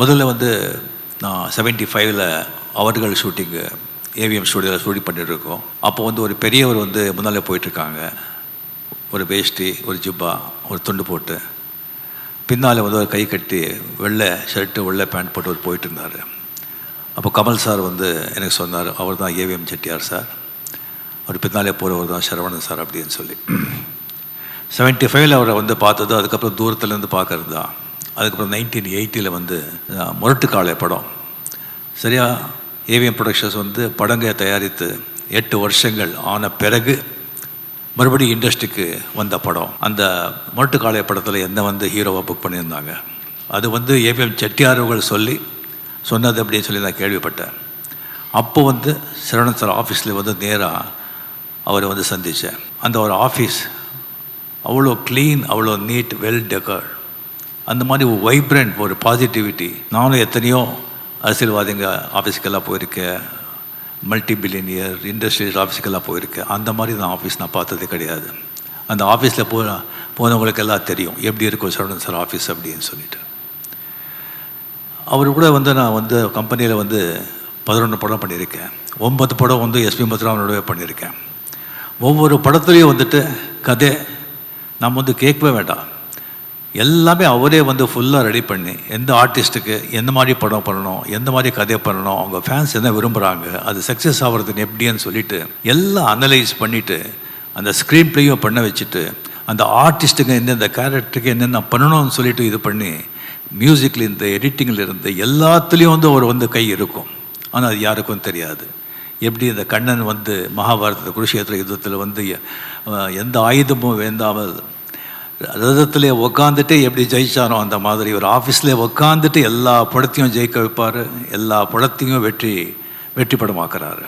முதல்ல வந்து நான் செவன்ட்டி ஃபைவ்ல அவர்கள் ஷூட்டிங்கு ஏவிஎம் ஸ்டூடியோவில் ஷூட்டிங் பண்ணிட்டுருக்கோம். அப்போ வந்து ஒரு பெரியவர் வந்து முன்னாலே போயிட்டுருக்காங்க. ஒரு வேஷ்டி ஒரு ஜிப்பா ஒரு துண்டு போட்டு. பின்னால் வந்து ஒரு கை கட்டி வெள்ளை ஷர்ட்டு வெள்ளை பேண்ட் போட்டு ஒரு போயிட்டு இருந்தார் அப்போ கமல் சார் வந்து எனக்கு சொன்னார் அவர் தான் ஏவிஎம் செட்டியார் சார் அவர் பின்னாலே போகிறவர் தான் சரவணன் சார் அப்படின்னு சொல்லி. செவன்ட்டி ஃபைவ்ல அவரை வந்து பார்த்தது அதுக்கப்புறம் தூரத்துலேருந்து பார்க்கறது தான் அதுக்கப்புறம் நைன்டீன் எயிட்டியில் வந்து அஹ், முரட்டுக்காலை படம். சரியா? ஏவிஎம் ப்ரொடக்ஷன்ஸ் வந்து படங்க தயாரித்து எட்டு வருஷங்கள் ஆன பிறகு மறுபடியும் இண்டஸ்ட்ரிக்கு வந்த படம். அந்த முரட்டுக்காலை படத்தில் என்ன வந்து ஹீரோவை புக் பண்ணியிருந்தாங்க? அது வந்து ஏவிஎம் செட்டியார் அவர்கள் சொல்லி சொன்னது அப்படின்னு சொல்லி நான் கேள்விப்பட்டேன். அப்போ வந்து சரவணன் சார் ஆஃபீஸில் வந்து நேராக அவரை வந்து சந்தித்தேன் அந்த ஒரு ஆஃபீஸ் அவ்வளோ க்ளீன் அவ்வளோ நீட் வெல் டெக்கர் அந்த மாதிரி வைப்ரண்ட் ஒரு பாசிட்டிவிட்டி நானும் எத்தனையோ அரசியல்வாதிங்க ஆஃபீஸுக்கெல்லாம் போயிருக்கேன். மல்டி பில்லியனியர் இண்டஸ்ட்ரியல் ஆஃபீஸுக்கெல்லாம் போயிருக்கேன். அந்த மாதிரி நான் ஆஃபீஸ் நான் பார்த்தது கிடையாது. அந்த ஆஃபீஸில் போ போனவங்களுக்கெல்லாம் தெரியும். எப்படி இருக்கும் சரவணன் சார் ஆஃபீஸ் அப்படின்னு சொல்லிட்டு. அவர் கூட வந்து நான் வந்து கம்பெனியில் வந்து பதினொன்று படம் பண்ணியிருக்கேன். ஒன்பது படம் வந்து எஸ்பி முத்துராமனோடவே பண்ணியிருக்கேன். ஒவ்வொரு படத்துலேயும் வந்துட்டு கதை நம்ம வந்து கேட்கவே வேண்டாம். எல்லாமே அவரே வந்து ஃபுல்லாக ரெடி பண்ணி எந்த ஆர்டிஸ்ட்டுக்கு எந்த மாதிரி படம் பண்ணணும் எந்த மாதிரி கதை பண்ணணும் அவங்க ஃபேன்ஸ் என்ன விரும்புகிறாங்க அது சக்ஸஸ் ஆகிறதுக்கு எப்படின்னு சொல்லிட்டு எல்லாம் அனலைஸ் பண்ணிவிட்டு அந்த ஸ்க்ரீன் ப்ளேயும் பண்ண வச்சுட்டு அந்த ஆர்டிஸ்ட்டுக்கு எந்தெந்த கேரக்டருக்கு என்னென்ன பண்ணணும்னு சொல்லிட்டு இது பண்ணி மியூசிக்கில் இருந்து எடிட்டிங்கில் இருந்து எல்லாத்துலேயும் வந்து அவர் வந்து கை இருக்கும். ஆனால் அது யாருக்கும் தெரியாது. எப்படி இந்த கண்ணன் வந்து மகாபாரத குருஷேத்திர யுத்தத்தில் வந்து எந்த ஆயுதமும் வேண்டாமல் ரதத்திலே உக்காந்துட்டு எப்படி ஜெயிச்சாரோ அந்த மாதிரி ஒரு ஆஃபீஸ்லேயே உக்காந்துட்டு எல்லா படத்தையும் ஜெயிக்க வைப்பார். எல்லா படத்தையும் வெற்றி வெற்றி படமாக்குறாரு